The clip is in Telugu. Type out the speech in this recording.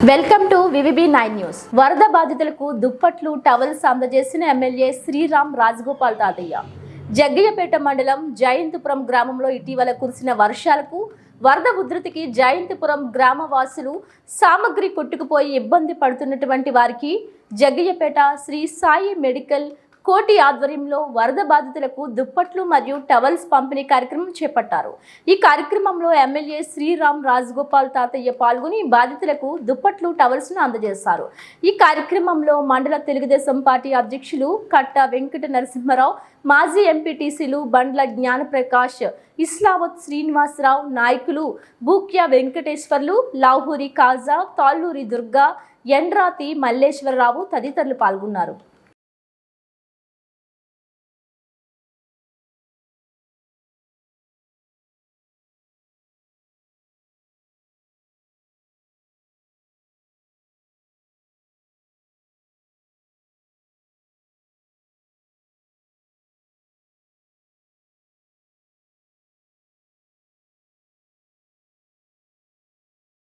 Welcome to VVB nine news. వరద బాధితులకు దుప్పట్లు టవల్స్ అందజేసిన ఎమ్మెల్యే శ్రీరామ్ రాజగోపాల్ తాతయ్య. జగ్గయ్యపేట మండలం జయంతిపురం గ్రామంలో ఇటీవల కురిసిన వర్షాలకు వరద ఉధృతికి జయంతిపురం గ్రామవాసులు సామగ్రి కొట్టుకుపోయి ఇబ్బంది పడుతున్నటువంటి వారికి జగ్గయ్యపేట శ్రీ సాయి మెడికల్ కోటి ఆధ్వర్యంలో వరద బాధితులకు దుప్పట్లు మరియు టవల్స్ పంపిణీ కార్యక్రమం చేపట్టారు. ఈ కార్యక్రమంలో ఎమ్మెల్యే శ్రీరామ్ రాజగోపాల్ తాతయ్య పాల్గొని బాధితులకు దుప్పట్లు టవల్స్ను అందజేశారు. ఈ కార్యక్రమంలో మండల తెలుగుదేశం పార్టీ అధ్యక్షులు కట్ట వెంకట నరసింహారావు మాజీ ఎంపీటీసీలు బండ్ల జ్ఞానప్రకాష్ ఇస్లావత్ శ్రీనివాసరావు నాయకులు బూక్యా వెంకటేశ్వర్లు లాహూరి కాజా తాళ్ళూరి దుర్గా ఎండ్రాతి మల్లేశ్వరరావు తదితరులు పాల్గొన్నారు.